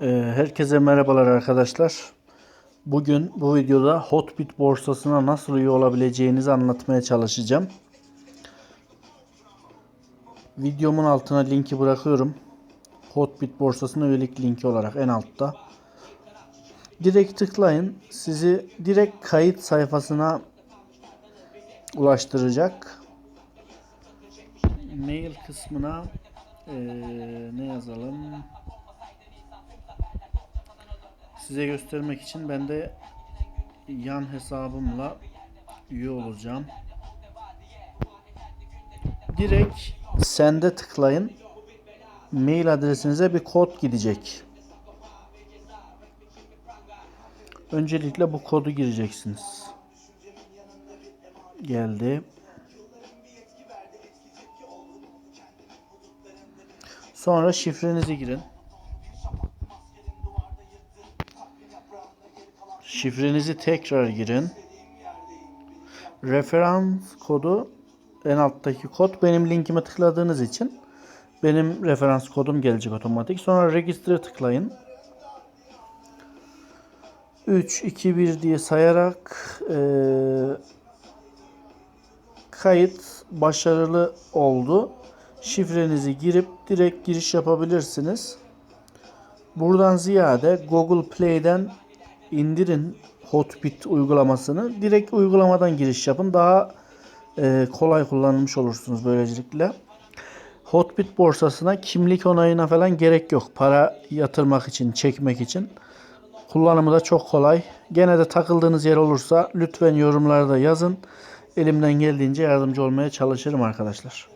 Ee, Herkese merhabalar arkadaşlar. Bugün bu videoda Hotbit borsasına nasıl üye olabileceğinizi anlatmaya çalışacağım. Videomun altına linki bırakıyorum. Hotbit borsasına üyelik linki olarak en altta. Direkt tıklayın. Sizi direkt kayıt sayfasına ulaştıracak. Mail kısmına eee, ne yazalım? Size göstermek için ben de yan hesabımla üye olacağım. Direkt sende tıklayın. Mail adresinize bir kod gidecek. Öncelikle bu kodu gireceksiniz. Geldi. Sonra şifrenizi girin. Şifrenizi tekrar girin. Referans kodu en alttaki kod benim linkime tıkladığınız için benim referans kodum gelecek otomatik. Sonra register'e tıklayın. 3, 2, 1 diye sayarak eee, kayıt başarılı oldu. Şifrenizi girip direkt giriş yapabilirsiniz. Buradan ziyade Google Play'den indirin Hotbit uygulamasını. Direkt uygulamadan giriş yapın. Daha e, kolay kullanmış olursunuz böylelikle. Hotbit borsasına kimlik onayına falan gerek yok. Para yatırmak için, çekmek için. Kullanımı da çok kolay. Gene de takıldığınız yer olursa lütfen yorumlarda yazın. Elimden geldiğince yardımcı olmaya çalışırım arkadaşlar.